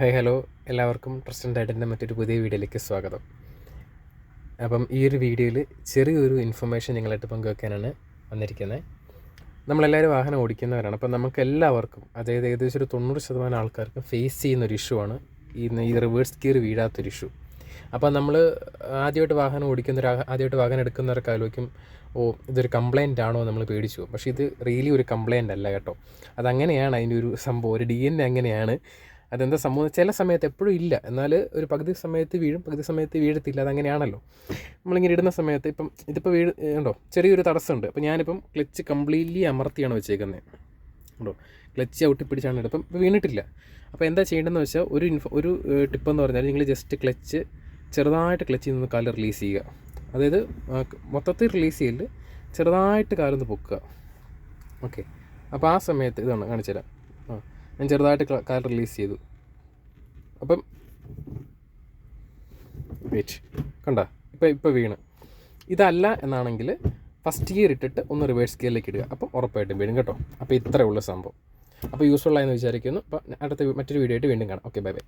Hi hello. എല്ലാവർക്കും trust and ഡയറ്റിന്റെ മറ്റൊരു പുതിയ വീഡിയോയിലേക്ക് സ്വാഗതം. അപ്പം ഈ ഒരു വീഡിയോയിൽ ചെറിയൊരു ഇൻഫർമേഷൻ നിങ്ങളായിട്ട് പങ്കുവെക്കാനാണ് വന്നിരിക്കുന്നത് നമ്മളെല്ലാവരും വാഹനം ഓടിക്കുന്നവരാണ്. അപ്പം നമുക്ക് എല്ലാവർക്കും അതായത് ഏകദേശം ഒരു തൊണ്ണൂറ് ശതമാനം ആൾക്കാർക്കും ഫേസ് ചെയ്യുന്ന ഒരു ഇഷ്യൂ ആണ്. ഈ ഈ റിവേഴ്സ് ഗിയർ വീഴാത്തൊരു ഇഷ്യൂ അപ്പം നമ്മൾ ആദ്യമായിട്ട് വാഹനം ഓടിക്കുന്ന ആദ്യമായിട്ട് വാഹനം എടുക്കുന്നവർക്ക് ആലോചിക്കും ഓ ഇതൊരു കംപ്ലൈന്റ് ആണോ നമ്മൾ പേടിച്ചു പോകും. പക്ഷേ ഇത് റിയലി ഒരു കംപ്ലൈന്റ് അല്ല കേട്ടോ. അതങ്ങനെയാണ് അതിന്റെ ഒരു സംഭവം. ഒരു ഡി എൻ എ അങ്ങനെയാണ്. അതെന്താ സംഭവം? ചില സമയത്ത് എപ്പോഴും ഇല്ല. എന്നാൽ ഒരു പകുതി സമയത്ത് വീഴും പകുതി സമയത്ത് വീഴത്തില്ല. അതങ്ങനെയാണല്ലോ. നമ്മളിങ്ങനെ ഇടുന്ന സമയത്ത് ഇപ്പം ഇതിപ്പോൾ വീഴ് ഉണ്ടോ ചെറിയൊരു തടസ്സമുണ്ട്. അപ്പോൾ ഞാനിപ്പം ക്ലച്ച് കംപ്ലീറ്റ്ലി അമർത്തിയാണ് വെച്ചേക്കുന്നത് ഉണ്ടോ ക്ലച്ച് ഔട്ടി പിടിച്ചാണ് ഇപ്പോൾ വീണിട്ടില്ല. അപ്പോൾ എന്താ ചെയ്യേണ്ടതെന്ന് വെച്ചാൽ ഒരു ഇൻഫോ ഒരു ടിപ്പെന്ന് പറഞ്ഞാൽ നിങ്ങൾ ജസ്റ്റ് ക്ലച്ച് ചെറുതായിട്ട് ക്ലച്ചിൽ നിന്ന് കാൽ റിലീസ് ചെയ്യുക. അതായത് മൊത്തത്തിൽ റിലീസ് ചെയ്യൽ ചെറുതായിട്ട് കാലൊന്ന് പൊക്കുക. ഓക്കെ. അപ്പോൾ ആ സമയത്ത് ഇതാണ് കാണിച്ചു തരാം ഞാൻ ചെറുതായിട്ട് കാൽ റിലീസ് ചെയ്തു. അപ്പം വെയിറ്റ് കണ്ട? ഇപ്പം ഇപ്പോൾ വീണ്. ഇതല്ല എന്നാണെങ്കിൽ ഫസ്റ്റ് ഗിയർ ഇട്ടിട്ട് ഒന്ന് റിവേഴ്സ് ഗിയറിലേക്ക് ഇടുക. അപ്പം ഉറപ്പായിട്ടും വീഴും കേട്ടോ. അപ്പോൾ ഇത്രയേ ഉള്ളൂ സംഭവം. അപ്പോൾ യൂസ്ഫുൾ ആയെന്ന് വിചാരിക്കുന്നു. അപ്പോൾ അടുത്ത മറ്റൊരു വീഡിയോ ആയിട്ട് വീണ്ടും കാണാം. Okay bye bye